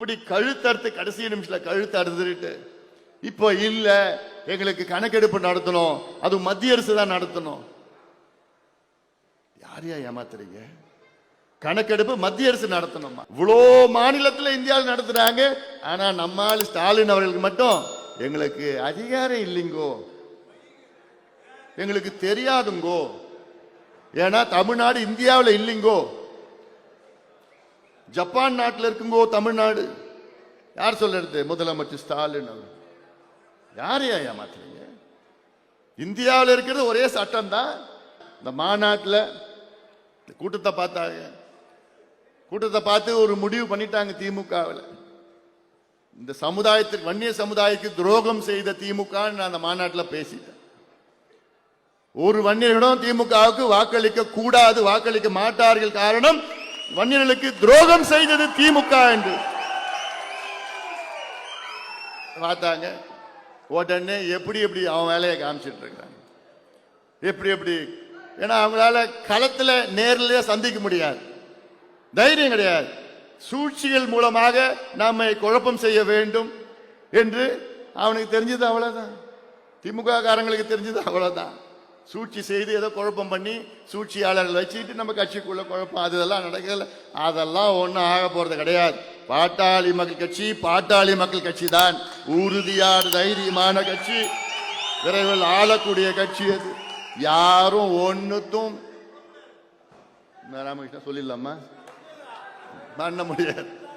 இப்படி கழுத்தறுத்து கடைசி நிமிஷத்தில் கழுத்து அறுத்துட்டு இப்போ இல்லை எங்களுக்கு கணக்கெடுப்பு நடத்தணும். அது மத்திய அரசு தான் நடத்தணும். யாரையா ஏமாத்துறீங்க? கணக்கெடுப்பு மத்திய அரசு நடத்தணுமா? இவ்வளோ மாநிலத்தில் இந்தியாவில் நடத்துறாங்க. ஆனால் நம்மால் ஸ்டாலின் அவர்களுக்கு மட்டும் எங்களுக்கு அதிகாரம் இல்லைங்கோ. எங்களுக்கு தெரியாதுங்கோ. ஏன்னா தமிழ்நாடு இந்தியாவில் இல்லைங்கோ. ஜப்பான் நாட்டில் இருக்குங்கோ தமிழ்நாடு. யார் சொல்றது? முதலமைச்சர் ஸ்டாலின் அவர் யாரையா ஏமாத்துறீங்க? இந்தியாவில் இருக்கிறது ஒரே சட்டம் தான் இந்த மாநாட்டில் இந்த கூட்டத்தை பார்த்தாங்க. கூட்டத்தை பார்த்து ஒரு முடிவு பண்ணிட்டாங்க திமுகவில். இந்த சமுதாயத்துக்கு வன்னிய சமுதாயத்துக்கு துரோகம் செய்த திமுக நான் அந்த மாநாட்டில் பேசிட்டேன். ஒரு வன்னியர்களும் திமுகவுக்கு வாக்களிக்க கூடாது வாக்களிக்க மாட்டார்கள் காரணம் வன்னியர்களுக்கு துரோகம் செய்தது திமுக என்று. பார்த்தாங்க. உடனே எப்படி எப்படி அவன் வேலையை காமிச்சிட்டு இருக்கிறாங்க எப்படி எப்படி. ஏன்னா அவங்களால களத்தில் நேரிலேயே சந்திக்க முடியாது. தைரியம் கிடையாது. சூழ்ச்சிகள் மூலமாக நம்மை குழப்பம் செய்ய வேண்டும் என்று அவனுக்கு தெரிஞ்சது அவ்வளோதான் திமுக காரங்களுக்கு தெரிஞ்சது அவ்வளோதான் சூழ்ச்சி செய்து ஏதோ குழப்பம் பண்ணி சூழ்ச்சியாளர்கள் வச்சுக்கிட்டு நம்ம கட்சிக்குள்ள குழப்பம். அது இதெல்லாம் நடக்கல. அதெல்லாம் ஒன்றும் ஆக போகிறது கிடையாது. பாட்டாளி மக்கள் கட்சி பாட்டாளி மக்கள் கட்சி தான் உறுதியான தைரியமான கட்சி. விரைவில் ஆளக்கூடிய கட்சி அது. யாரும் ஒன்றுத்தும் ராமகிருஷ்ணா சொல்லிடலாமா? பண்ண முடியாது.